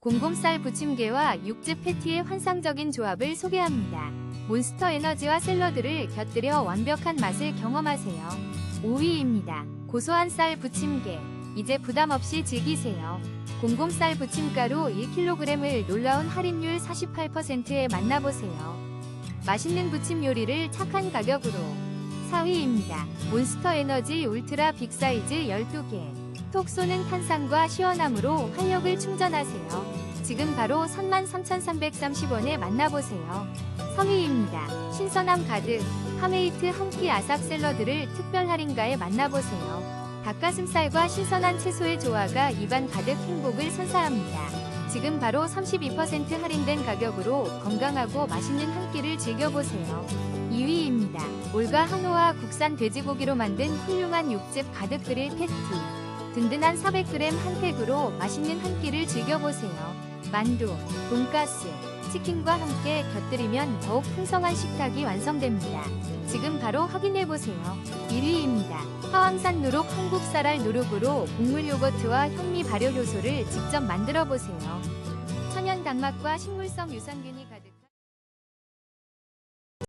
곰곰쌀 부침개와 육즙 패티의 환상적인 조합을 소개합니다. 몬스터 에너지와 샐러드를 곁들여 완벽한 맛을 경험하세요. 5위입니다. 고소한 쌀 부침개. 이제 부담 없이 즐기세요. 곰곰쌀 부침가루 1kg을 놀라운 할인율 48%에 만나보세요. 맛있는 부침 요리를 착한 가격으로 4위입니다. 몬스터 에너지 울트라 빅사이즈 12개. 톡 쏘는 탄산과 시원함으로 활력을 충전하세요. 지금 바로 33,330원에 만나보세요. 3위입니다. 신선함 가득 하메이트 한 끼 아삭 샐러드를 특별 할인가에 만나보세요. 닭가슴살과 신선한 채소의 조화가 입안 가득 행복을 선사합니다. 지금 바로 32% 할인된 가격으로 건강하고 맛있는 한 끼를 즐겨보세요. 2위입니다. 올가 한우와 국산 돼지고기로 만든 훌륭한 육즙 가득 그릴 패티. 든든한 400g 한 팩으로 맛있는 한 끼를 즐겨보세요. 만두, 돈가스, 치킨과 함께 곁들이면 더욱 풍성한 식탁이 완성됩니다. 지금 바로 확인해보세요. 1위입니다. 화왕산 누룩 한국 쌀알 누룩으로 곡물 요거트와 현미 발효 효소를 직접 만들어 보세요. 천연 단맛과 식물성 유산균이 가득